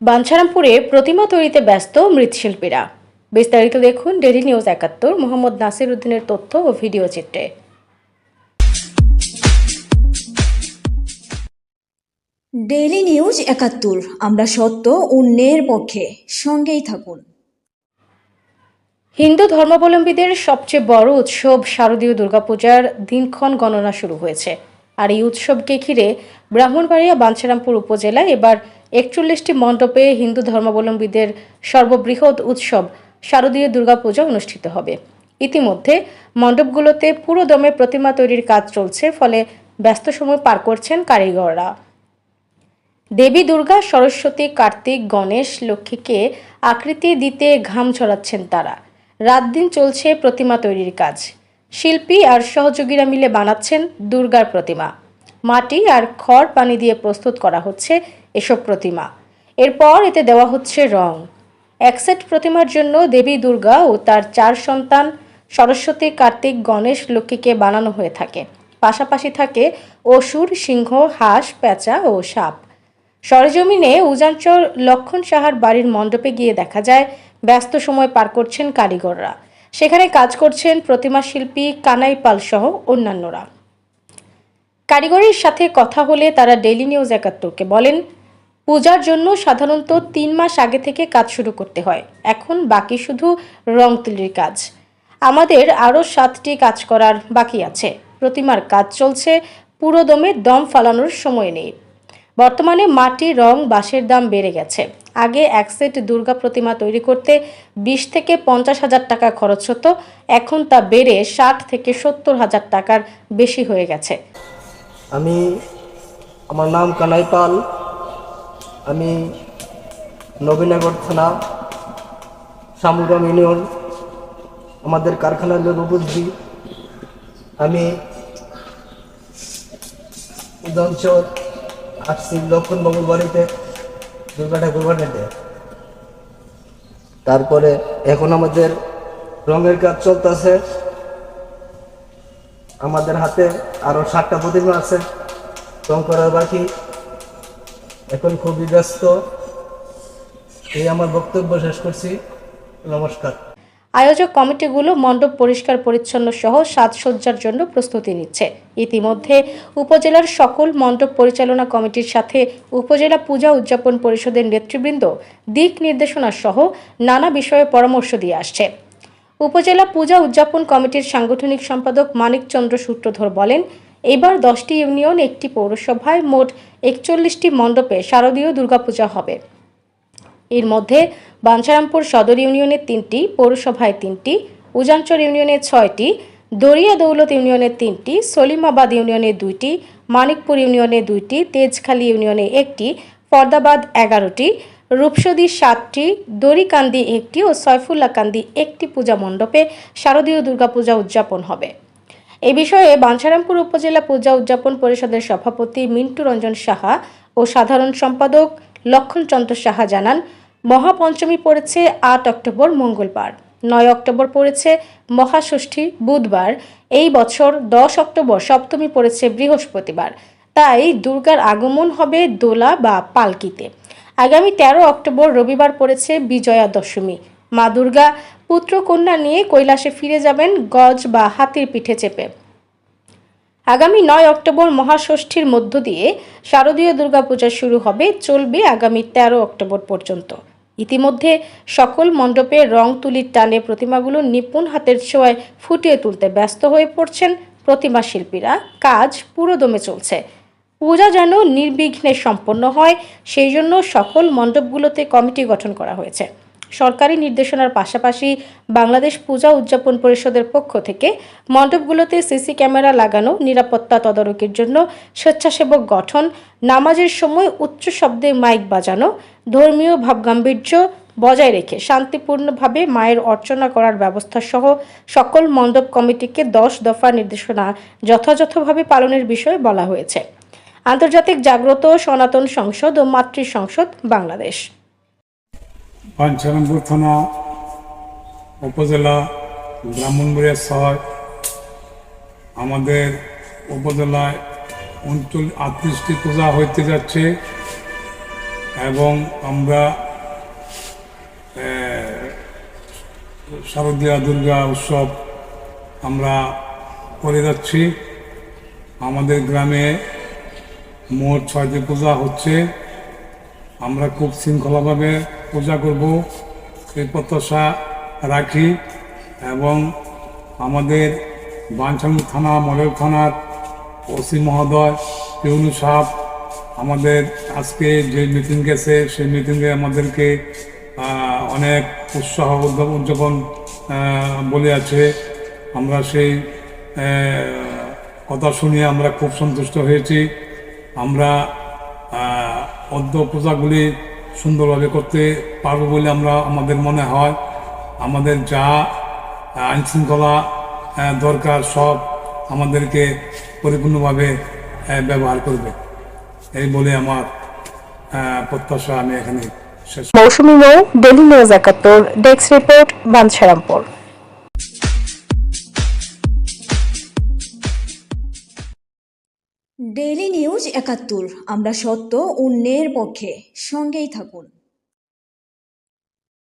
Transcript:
বাঞ্ছারামপুরে প্রতিমা তৈরিতে ব্যস্ত মৃৎশিল্পীরা। বিস্তারিত দেখুন ডেলি নিউজ একাত্তর মোহাম্মদ নাসির উদ্দিনের তথ্য ও ভিডিও চিত্রে। ডেইলি নিউজ একাত্তর আমরা সত্য অন্যের পক্ষে সঙ্গেই থাকুন। হিন্দু ধর্মাবলম্বীদের সবচেয়ে বড় উৎসব শারদীয় দুর্গাপূজার দিনক্ষণ গণনা শুরু হয়েছে। আর এই উৎসবকে ঘিরে ব্রাহ্মণবাড়িয়া, বাঞ্ছারামপুর উপজেলায় এবার একচল্লিশটি মণ্ডপে হিন্দু ধর্মাবলম্বীদের সর্ববৃহৎ উৎসব শারদীয় দুর্গাপূজা অনুষ্ঠিত হবে। ইতিমধ্যে মণ্ডপগুলোতে পুরো দমে প্রতিমা তৈরির কাজ চলছে, ফলে ব্যস্ত সময় পার করছেন কারিগররা। দেবী দুর্গা, সরস্বতী, কার্তিক, গণেশ, লক্ষ্মীকে আকৃতি দিতে ঘাম ছড়াচ্ছেন তারা। রাত দিন চলছে প্রতিমা তৈরির কাজ। শিল্পী আর সহযোগীরা মিলে বানাচ্ছেন দুর্গার প্রতিমা। মাটি আর খড় পানি দিয়ে প্রস্তুত করা হচ্ছে এসব প্রতিমা। এরপর এতে দেওয়া হচ্ছে রং। এক সেট প্রতিমার জন্য দেবী দুর্গা ও তার চার সন্তান সরস্বতী, কার্তিক, গণেশ, লক্ষ্মীকে বানানো হয়ে থাকে। পাশাপাশি থাকে অসুর, সিংহ, হাঁস পেঁচা ও সাপ। সরেজমিনে উজানচর লক্ষণ সাহার বাড়ির মণ্ডপে গিয়ে দেখা যায়, ব্যস্ত সময় পার করছেন কারিগররা। সেখানে কাজ করছেন প্রতিমা শিল্পী কানাই পাল সহ অন্যান্যরা। কারিগরের সাথে কথা হলে তারা ডেলি নিউজ একাত্তরকে বলেন, পূজার জন্য সাধারণত তিন মাস আগে থেকে কাজ শুরু করতে হয়। এখন বাকি শুধু রং তুলির কাজ। আমাদের আরও সাতটি কাজ করার বাকি আছে। প্রতিমার কাজ চলছে। পুরোদমে দম ফালানোর সময় নেই। বর্তমানে মাটি, রং, বাঁশের দাম বেড়ে গেছে। আগে এক সেট দুর্গা প্রতিমা তৈরি করতে বিশ থেকে পঞ্চাশ হাজার টাকা খরচ হতো, এখন তা বেড়ে ষাট থেকে সত্তর হাজার টাকার বেশি হয়ে গেছে। আমি আমার নাম কানাই পাল। আমি নবীনগর থানা শামুগ্রাম ইউনিয়ন, আমাদের কারখানার হল রূপদ্রি আমি উদঞ্চল আসছি লক্ষণবাবুর বাড়িতে দুর্গা ঠাকুর তারপরে এখন আমাদের রঙের কাজ চলতেছে। আমাদের হাতে আরও সাতটা প্রতিমা আছে। রং করার বাকি। এখন খুবই ব্যস্ত। এই আমার বক্তব্য শেষ করছি। নমস্কার। আয়োজক কমিটিগুলো মণ্ডপ পরিষ্কার পরিচ্ছন্ন সহ সাজসজ্জার জন্য প্রস্তুতি নিচ্ছে। ইতিমধ্যে উপজেলার সকল মণ্ডপ পরিচালনা কমিটির সাথে উপজেলা পূজা উদযাপন পরিষদের নেতৃবৃন্দ দিক নির্দেশনা সহ নানা বিষয়ে পরামর্শ দিয়ে আসছে। উপজেলা পূজা উদযাপন কমিটির সাংগঠনিক সম্পাদক মানিকচন্দ্র সূত্রধর বলেন, এবার দশটি ইউনিয়ন, একটি পৌরসভায় মোট একচল্লিশটি মণ্ডপে শারদীয় দুর্গাপূজা হবে। এর মধ্যে বাঞ্ছারামপুর সদর ইউনিয়নে তিনটি, পৌরসভায় তিনটি, উজানচর ইউনিয়নে ছয়টি, দরিয়া দৌলত ইউনিয়নে তিনটি, সলিমাবাদ ইউনিয়নে দুইটি, মানিকপুর ইউনিয়নে দুইটি, তেজখালী ইউনিয়নে একটি, ফরদাবাদ এগারোটি, রূপসদী সাতটি, দড়িকান্দি একটি ও সয়ফুল্লাকান্দি একটি পূজা মণ্ডপে শারদীয় দুর্গাপূজা উদযাপন হবে। এ বিষয়ে বাঞ্ছারামপুর উপজেলা পূজা উদযাপন পরিষদের সভাপতি মিন্টু রঞ্জন সাহা ও সাধারণ সম্পাদক লক্ষণচন্দ্র সাহা জানান। মহাপঞ্চমী পড়েছে আট অক্টোবর, মঙ্গলবার। নয় অক্টোবর পড়েছে মহাষষ্ঠী, বুধবার। এই বছর দশ অক্টোবর সপ্তমী পড়েছে বৃহস্পতিবার। তাই দুর্গার আগমন হবে দোলা বা পালকিতে। আগামী তেরো অক্টোবর রবিবার পড়েছে বিজয়া দশমী মা দুর্গা পুত্র কন্যা নিয়ে কৈলাসে ফিরে যাবেন গজ বা হাতির পিঠে চেপে। আগামী নয় অক্টোবর মহাষষ্ঠীর মধ্য দিয়ে শারদীয় দুর্গাপূজা শুরু হবে, চলবে আগামী তেরো অক্টোবর পর্যন্ত। ইতিমধ্যে সকল মণ্ডপে রং তুলির টানে প্রতিমাগুলো নিপুণ হাতের ছোঁয়ায় ফুটিয়ে তুলতে ব্যস্ত হয়ে পড়ছেন প্রতিমা শিল্পীরা। কাজ পুরোদমে চলছে। পূজা যেন নির্বিঘ্নে সম্পন্ন হয়, সেই জন্য সকল মণ্ডপগুলোতে কমিটি গঠন করা হয়েছে। সরকারি নির্দেশনার পাশাপাশি বাংলাদেশ পূজা উদযাপন পরিষদের পক্ষ থেকে মণ্ডপগুলোতে সিসি ক্যামেরা লাগানো, নিরাপত্তা তদারকির জন্য স্বেচ্ছাসেবক গঠন, নামাজের সময় উচ্চ শব্দে মাইক বাজানো, ধর্মীয় ভাবগাম্ভীর্য বজায় রেখে শান্তিপূর্ণভাবে মায়ের অর্চনা করার ব্যবস্থা সহ সকল মণ্ডপ কমিটিকে দশ দফা নির্দেশনা যথাযথভাবে পালনের বিষয়ে বলা হয়েছে। আন্তর্জাতিক জাগ্রত সনাতন সংসদ ও মাতৃ সংসদ বাংলাদেশ। পাঞ্চানন্দপুর থানা উপজেলা ব্রাহ্মণবাড়িয়া শহর, আমাদের উপজেলায় উনচল্লিশ, আটত্রিশটি পূজা হইতে যাচ্ছে এবং আমরা শারদীয়া দুর্গা উৎসব আমরা করে যাচ্ছি। আমাদের গ্রামে মোট ছয়টি পূজা হচ্ছে। আমরা খুব শৃঙ্খলাভাবে পূজা করব এই প্রত্যাশা রাখি এবং আমাদের বাঞ্ছামুর থানা, মডেল থানার ওসি মহোদয় ইউনু সাহেব, আমাদের আজকে যে মিটিং গেছে, সেই মিটিংয়ে আমাদেরকে অনেক উৎসাহ উদযাপন বলে আছে আমরা সেই কথা শুনিয়ে আমরা খুব সন্তুষ্ট হয়েছি। আমরা অদ্য পূজাগুলি সুন্দরভাবে করতে পারব বলে আমরা, আমাদের মনে হয়। আমাদের যা আইন শৃঙ্খলা দরকার সব আমাদেরকে পরিপূর্ণভাবে ব্যবহার করবে। এই বলে আমার প্রত্যাশা আমি এখানে শেষ মৌসুমী মৌ ডেলি নিউজ একাত্তর desk report, Bancharampur. Daily news একাত্তর আমরা সত্য অন্যের পক্ষে সঙ্গেই থাকুন।